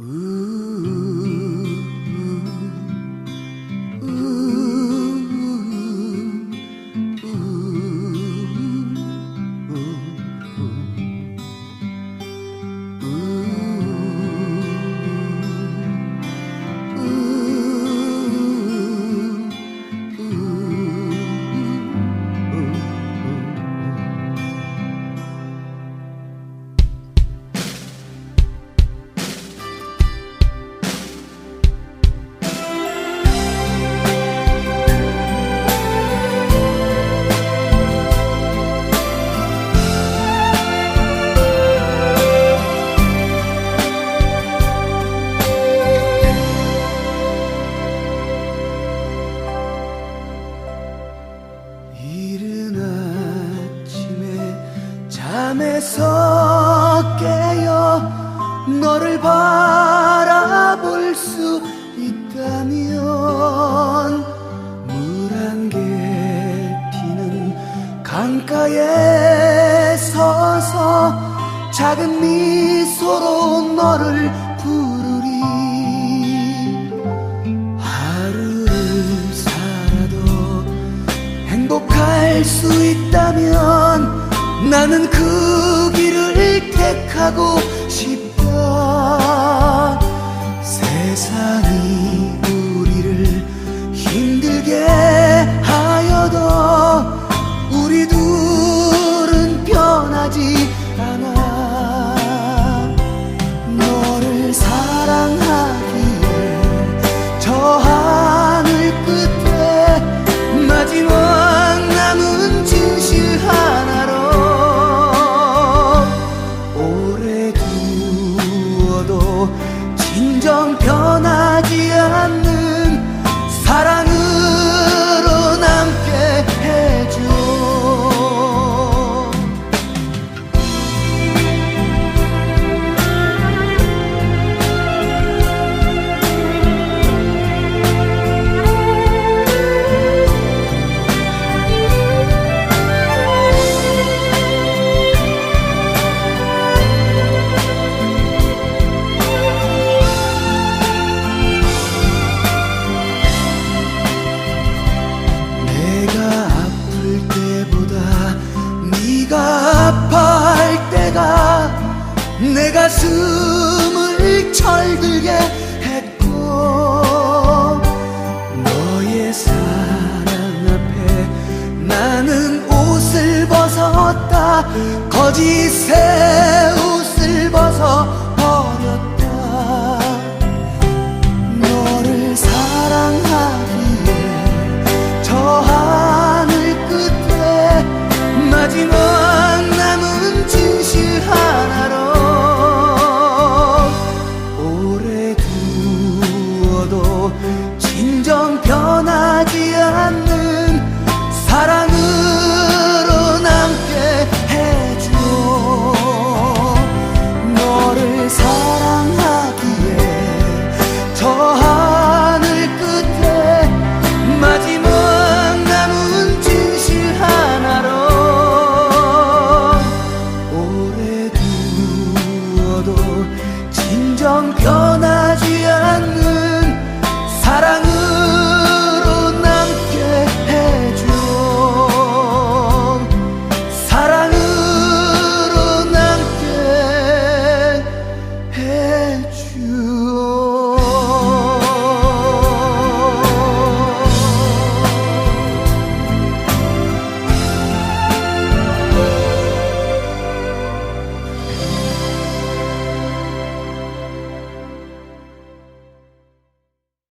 Ooh. 잠에서 깨어 너를 바라볼 수 있다면 물 한 개 피는 강가에 서서 작은 미소로 너를 부르리. 하루를 살아도 행복할 수 있다면 나는 그 길을 택하고 정 변하지 않는 가슴을 철들게 했고 너의 사랑 앞에 나는 옷을 벗었다. 거짓의